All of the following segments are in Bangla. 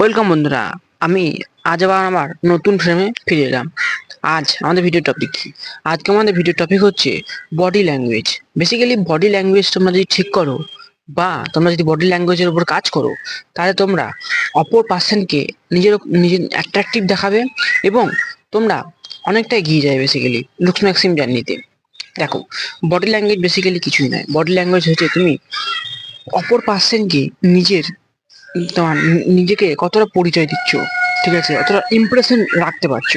ওয়েলকাম বন্ধুরা, আমি আজ আবার আমার নতুন ফ্রেমে ফিরে এলাম। আজ আমাদের ভিডিও টপিক কি? আজকে আমাদের ভিডিও টপিক হচ্ছে body language basically body language তোমরা যদি ঠিক করো, বা তোমরা যদি বডি ল্যাঙ্গুয়েজের উপর কাজ করো, তাহলে তোমরা অপর পার্সনকে নিজের নিজের অ্যাট্রাকটিভ দেখাবে এবং তোমরা অনেকটা এগিয়ে যায় বেসিক্যালি লুকস ম্যাক্সিম জার্নিতে দেখো বডি ল্যাঙ্গুয়েজ বেসিক্যালি কিছুই নয়। বডি ল্যাঙ্গুয়েজ হচ্ছে তুমি অপর পার্সনকে নিজের তোমার নিজেকে কতটা পরিচয় দিচ্ছ, ঠিক আছে? অতটা ইমপ্রেশন রাখতে পারছ।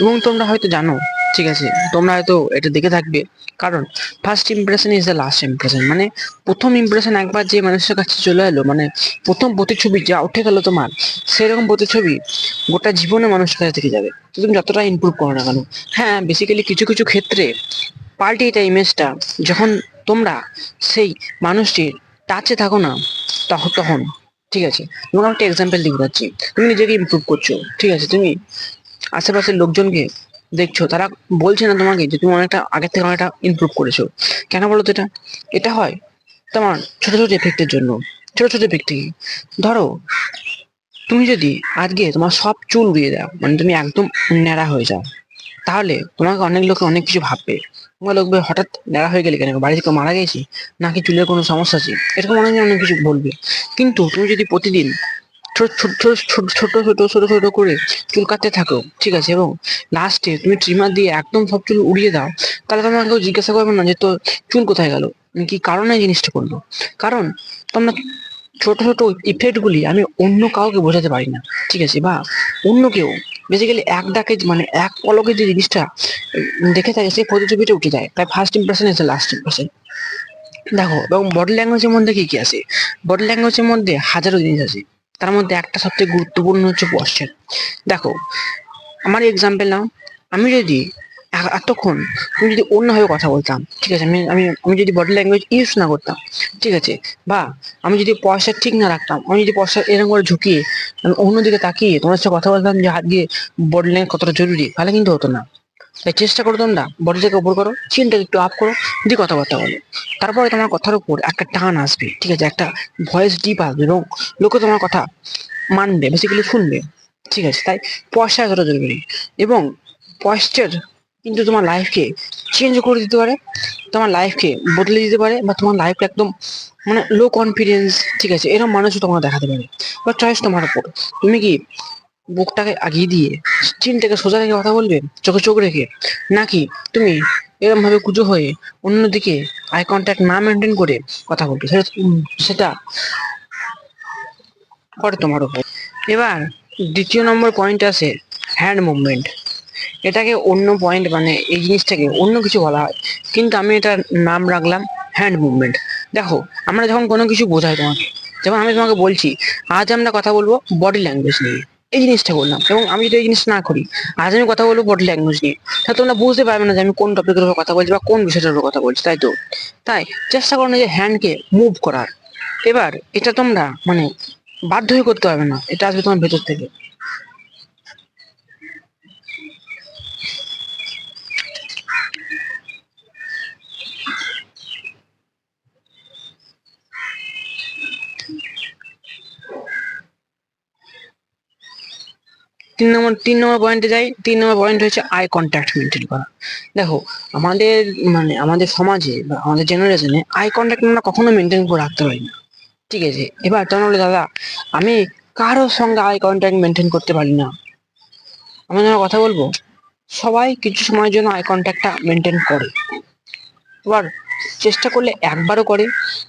এবং তোমরা হয়তো জানো, ঠিক আছে? তোমরা হয়তো এটা দেখে থাকবে। কারণ first impression is the last impression মানে প্রথম ইমপ্রেশন একবার যে মানুষের কাছে চলে এলো মানে প্রথম প্রতিচ্ছবি যা উঠে গেল তোমার, সেরকম প্রতিচ্ছবি গোটা জীবনে মানুষের কাছে থেকে যাবে। তুমি যতটা ইমপ্রুভ করো না কেন? হ্যাঁ বেসিক্যালি কিছু কিছু ক্ষেত্রে পাল্টে এটা ইমেজটা যখন তোমরা সেই মানুষটির টাচে থাকো না তখন ঠিক আছে? তোমাকে একটা এক্সাম্পল দিয়ে বোঝাচ্ছি তুমি নিজেকে ইমপ্রুভ করছ, ঠিক আছে? তুমি আশেপাশের লোকজনকে দেখছ, তারা বলছে না তোমাকে যে তুমি অনেকটা আগের থেকে অনেকটা ইমপ্রুভ করেছ। কেন বলো তো এটা? এটা হয় তোমার ছোটো ছোটো এফেক্টের জন্য। ছোটো ছোটো এফেক্ট থেকে। ধরো, তুমি যদি আজকে তোমার সব চুল উড়িয়ে দাও মানে তুমি একদম ন্যাড়া হয়ে যাও, তাহলে তোমাকে অনেক লোকে অনেক কিছু ভাববে। লোক লোকবে হঠাৎ ন্যাড়া হয়ে গেলে কেন? বাড়ি থেকে মারা গেছি? নাকি চুলের কোনো সমস্যা আছে? এরকম অনেক অনেক কিছু বলবে। কিন্তু তুমি যদি প্রতিদিন ছোট ছোট ছোট ছোট ছোট ছোট ছোট করে চুল কাটতে থাকো, ঠিক আছে? এবং লাস্টে তুমি ট্রিমার দিয়ে একদম সব চুল উড়িয়ে দাও, তাহলে তোমার কেউ জিজ্ঞাসা করবে না যে তো চুল কোথায় গেল? কি কারণে জিনিসটা করল কারণ তোমরা ছোট ছোট ইফেক্টগুলি আমি অন্য কাউকে বোঝাতে পারি না, ঠিক আছে? বা অন্য কেউ বেসিক্যালি এক ডাকে মানে এক পলকে যে জিনিসটা দেখে থাকে সেই প্রতিযোগিতা উঠে যায়। তাই ফার্স্ট ইম্প্রেশন এসে লাস্ট ইম্প্রেশন দেখো, এবং বডি ল্যাঙ্গুয়েজের মধ্যে কি কি আছে? বডি ল্যাঙ্গুয়েজের মধ্যে হাজারো জিনিস আছে। তার মধ্যে একটা সবথেকে গুরুত্বপূর্ণ হচ্ছে পশ্চার দেখো, আমার এক্সাম্পল নাও। আমি যদি এতক্ষণ আমি যদি অন্যভাবে কথা বলতাম, ঠিক আছে? আমি আমি আমি যদি বডি ল্যাঙ্গুয়েজ ইউজ না করতাম, ঠিক আছে? বা আমি যদি পয়সা ঠিক না রাখতাম, আমি যদি পয়সা এরকম করে ঝুঁকিয়ে আমি অন্যদিকে তাকিয়ে তোমার সাথে কথা বলতাম যে, হাত দিয়ে বডি ল্যাঙ্গুয়েজ কতটা জরুরি, তাহলে কিন্তু হতো না। তাই চেষ্টা করো তোমরা বডিটাকে উপর করো চিনটাকে একটু আপ করো, দিয়ে কথাবার্তা বলো। তারপরে তোমার কথার উপর একটা টান আসবে, ঠিক আছে? একটা ভয়েস ডিপ আসবে এবং লোকে তোমার কথা মানবে বেসিক্যালি শুনবে, ঠিক আছে? তাই পয়সা এতটা জরুরি। এবং পয়সার কিন্তু তোমার লাইফকে চেঞ্জ করে দিতে পারে, তোমার লাইফকে বদলে দিতে পারে বা তোমার লাইফকে একদম মানে লো কনফিডেন্স ঠিক আছে এরকম মানুষও তোমাকে দেখাতে পারে। বা চয়েস তোমার উপর। তুমি কি বুকটাকে আগিয়ে দিয়ে চিনটাকে সোজা রেখে কথা বলবে, চোখে চোখ রেখে? নাকি তুমি এরকম ভাবে কুজো হয়ে অন্যদিকে আই কন্ট্যাক্ট না মেনটেন করে কথা বলবে? সেটা সেটা পরে তোমার উপর। এবার দ্বিতীয় নম্বর পয়েন্ট আছে হ্যান্ড মুভমেন্ট এটাকে অন্য পয়েন্ট মানে এই জিনিসটাকে অন্য কিছু বলা হয়। কিন্তু আমি এটার নাম রাখলাম হ্যান্ড মুভমেন্ট দেখো, আমরা যখন কোনো কিছু বোঝাই তোমাকে, যেমন আমি তোমাকে বলছি, আজ আমরা কথা বলব বডি ল্যাঙ্গুয়েজ নিয়ে। এই জিনিসটা বললাম, এবং আমি যদি এই জিনিস না করি, আজ আমি কথা বলব বডি ল্যাঙ্গুয়েজ নিয়ে। তাহলে তোমরা বুঝতে পারবে না যে আমি কোন টপিকের উপর কথা বলছি বা কোন বিষয়টার উপর কথা বলছি, তাই তো? তাই চেষ্টা করো না যে হ্যান্ডকে মুভ করার। এবার এটা তোমরা মানে বাধ্য হয়ে করতে পারবে না, এটা আসবে তোমার ভেতর থেকে। তিন নম্বর তিন নম্বর পয়েন্টে যাই, তিন নম্বর পয়েন্ট হচ্ছে আই কন্ট্যাক্ট মেনটেন করা। দেখো, আমাদের মানে আমাদের সমাজে বা আমাদের জেনারেশনে আই কন্ট্যাক্ট আমরা কখনো মেনটেন করে রাখতে পারি না। ঠিক আছে? এবার বলে, দাদা, আমি কারোর সঙ্গে আই কন্ট্যাক্ট মেনটেন করতে পারি না। আমি যখন কথা বলব? সবাই কিছু সময়ের জন্য আই কন্ট্যাক্টটা মেনটেন করে। এবার চেষ্টা করলে একবারও করে,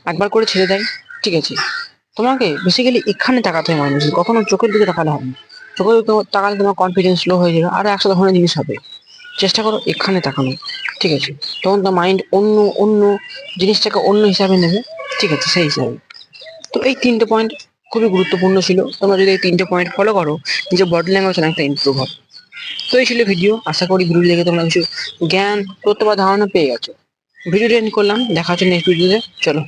একবার করে ছেড়ে দেয়। ঠিক আছে? তোমাকে বেসিক্যালি এখানে তাকাতে হয় মানুষের কখনো চোখের দিকে তাকালে হবে না। দিকে তাকালে তোমার কনফিডেন্স লো হয়ে যাবে। আরও একশো ধরনের জিনিস হবে। চেষ্টা করো এখানে তাকানো ঠিক আছে? তখন তোমার মাইন্ড অন্য অন্য জিনিসটাকে অন্য হিসাবে নেবে। ঠিক আছে? সেই হিসাবে। তো এই তিনটে পয়েন্ট খুবই গুরুত্বপূর্ণ ছিল। তোমরা যদি এই তিনটে পয়েন্ট ফলো করো, নিজের বডি ল্যাঙ্গুয়েজ অনেকটা ইমপ্রুভ হবে। তো এই ছিল ভিডিও আশা করি ভিডিও দেখে তোমরা কিছু জ্ঞান, তথ্য বা ধারণা পেয়ে গেছো। ভিডিওটা এন্ড করলাম। দেখা হচ্ছে নেক্সট ভিডিওতে চলো।